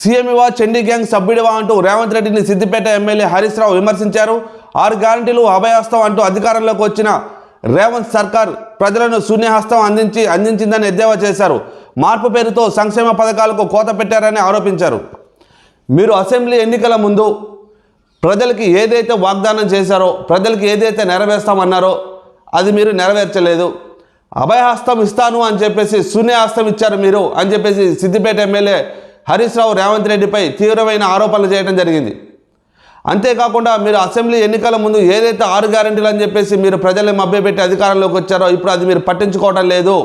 సీఎంవా Chandi gang సభ్యుడివా అంటూ రేవంత్ రెడ్డిని Siddipet MLA Harish రావు విమర్శించారు. ఆరు గ్యారంటీలు అభయహస్తం అంటూ అధికారంలోకి వచ్చిన రేవంత్ సర్కార్ ప్రజలను శూన్యహస్తం అందించి అందించిందని ఎద్దేవా చేశారు. మార్పు పేరుతో సంక్షేమ పథకాలకు కోత పెట్టారని ఆరోపించారు. మీరు అసెంబ్లీ ఎన్నికల ముందు ప్రజలకి ఏదైతే వాగ్దానం చేశారో ప్రజలకి ఏదైతే నెరవేర్స్తామన్నారో అది మీరు నెరవేర్చలేదు. అభయహస్తం ఇస్తాను అని చెప్పేసి శూన్యహస్తం ఇచ్చారు మీరు అని చెప్పేసి సిద్దిపేట ఎమ్మెల్యే హరీష్ రావు రేవంత్ రెడ్డిపై తీవ్రమైన ఆరోపణలు చేయడం జరిగింది. అంతేకాకుండా మీరు అసెంబ్లీ ఎన్నికల ముందు ఏదైతే ఆరు గ్యారెంటీలు అని చెప్పేసి మీరు ప్రజల్ని మభ్యపెట్టి అధికారంలోకి వచ్చారో ఇప్పుడు అది మీరు పట్టించుకోవడం లేదు.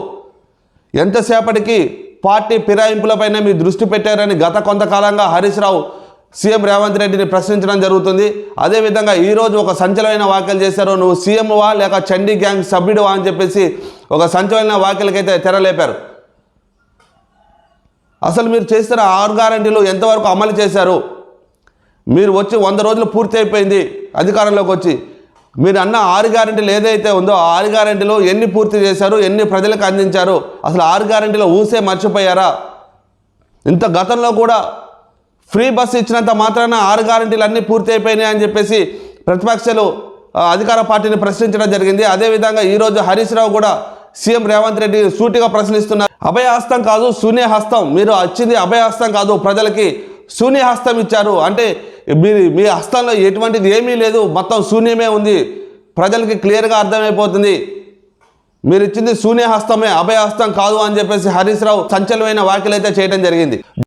ఎంతసేపటికి పార్టీ ఫిరాయింపులపైన మీ దృష్టి పెట్టారని గత కొంతకాలంగా హరీష్ రావు సీఎం రేవంత్ రెడ్డిని ప్రశ్నించడం జరుగుతుంది. అదేవిధంగా ఈరోజు ఒక సంచలమైన వ్యాఖ్యలు చేశారు. నువ్వు సీఎంవా లేక చండీ గ్యాంగ్ సభ్యుడువా అని చెప్పేసి ఒక సంచలన వ్యాఖ్యలకైతే తెరలేపారు. అసలు మీరు చేసిన ఆరు గ్యారంటీలు ఎంతవరకు అమలు చేశారు? మీరు వచ్చి వంద రోజులు పూర్తి అయిపోయింది అధికారంలోకి వచ్చి. మీరు అన్న ఆరు గ్యారెంటీలు ఏదైతే ఉందో ఆరు గ్యారెంటీలు ఎన్ని పూర్తి చేశారు? ఎన్ని ప్రజలకు అందించారు? అసలు ఆరు గ్యారంటీలో ఊసే మర్చిపోయారా? ఇంత గతంలో కూడా ఫ్రీ బస్సు ఇచ్చినంత మాత్రాన ఆరు గ్యారంటీలు అన్నీ పూర్తి అయిపోయినాయి అని చెప్పేసి ప్రతిపక్షాలు అధికార పార్టీని ప్రశ్నించడం జరిగింది. అదేవిధంగా ఈరోజు హరీష్ రావు కూడా సీఎం రేవంత్ రెడ్డి సూటిగా ప్రశ్నిస్తున్నారు. అభయహస్తం కాదు శూన్యహస్తం మీరు వచ్చింది అభయహస్తం కాదు ప్రజలకి శూన్యహస్తం ఇచ్చారు. అంటే మీరు మీ హస్తంలో ఎటువంటిది ఏమీ లేదు మొత్తం శూన్యమే ఉంది. ప్రజలకి క్లియర్గా అర్థమైపోతుంది. మీరు ఇచ్చింది శూన్యహస్తమే అభయహస్తం కాదు అని చెప్పేసి హరీష్ రావు సంచలమైన వ్యాఖ్యలు అయితే చేయడం జరిగింది.